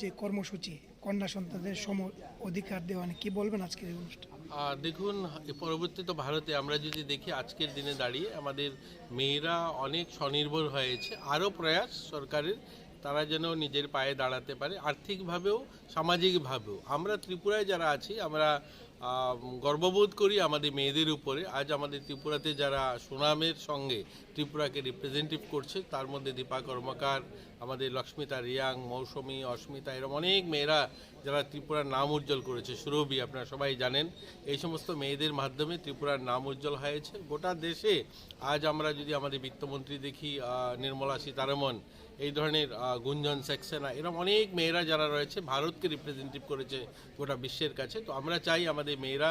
যে কর্মসূচি, কন্যা সন্তানদের সম অধিকার দেওয়া কি বলবেন আজকের এই অনুষ্ঠান? দেখুন পরবর্তীতে ভারতে আমরা যদি দেখি, আজকের দিনে দাঁড়িয়ে আমাদের মেয়েরা অনেক স্বনির্ভর হয়েছে। আরও প্রয়াস সরকারের, তারা যেন নিজের পায়ে দাঁড়াতে পারে, আর্থিকভাবেও, সামাজিকভাবেও। আমরা ত্রিপুরায় যারা আছি, আমরা গর্ববোধ করি আমাদের মেয়েদের উপরে। আজ আমাদের ত্রিপুরাতে যারা সুনামের সঙ্গে ত্রিপুরাকে রিপ্রেজেন্টেটিভ করছে, তার মধ্যে দীপা কর্মকার, আমাদের লক্ষ্মিতা রিয়াং, মৌসুমী, অস্মিতা এরকম অনেক মেয়েরা যারা ত্রিপুরার নাম উজ্জ্বল করেছে। সুরভি, আপনারা সবাই জানেন, এই সমস্ত মেয়েদের মাধ্যমে ত্রিপুরার নাম উজ্জ্বল হয়েছে। গোটা দেশে আজ আমরা যদি আমাদের বিত্তমন্ত্রী দেখি নির্মলা সীতারমন এই ধরনের গুঞ্জন, সেক্সেনা এরকম অনেক মেয়েরা যারা রয়েছে, ভারতকে রিপ্রেজেন্টেটিভ করেছে গোটা বিশ্বের কাছে। তো আমরা চাই আমাদের মেয়েরা,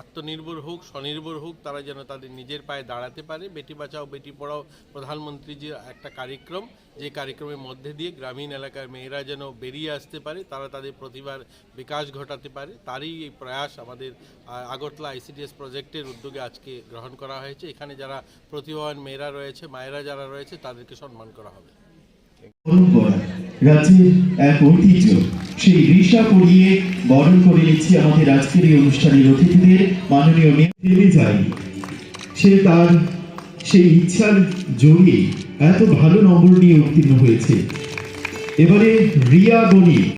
আত্মনির্ভর হোক, স্বনির্ভর হোক, তারা যেন তাদের নিজের পায়ে দাঁড়াতে পারে। বেটি বাঁচাও, বেটি পড়াও প্রধানমন্ত্রী যে একটা কার্যক্রম, যে কার্যক্রমের মধ্যে দিয়ে গ্রামীণ এলাকার মেয়েরা যেন বেরিয়ে আসতে পারে, তারা তাদের প্রতিভার বিকাশ ঘটাতে পারে। তারই এই প্রয়াস আমাদের আগরতলা আইসিডিএস প্রজেক্টের উদ্যোগে আজকে গ্রহণ করা হয়েছে। এখানে যারা প্রতিভাবান মেয়েরা রয়েছে, মায়েরা যারা রয়েছে, তাদেরকে সম্মান করা হবে। রাজ্যের এক ঐতিহ্য। সেই রিসা পরিয়ে বরণ করে নিচ্ছি আমাদের আজকের এই অনুষ্ঠানের অতিথিদের মাননীয় মেয়ে ফেলে যাই। সে তার সেই ইচ্ছার জোরে এত ভালো নম্বর নিয়ে উত্তীর্ণ হয়েছে। এবারে রিয়া বণিক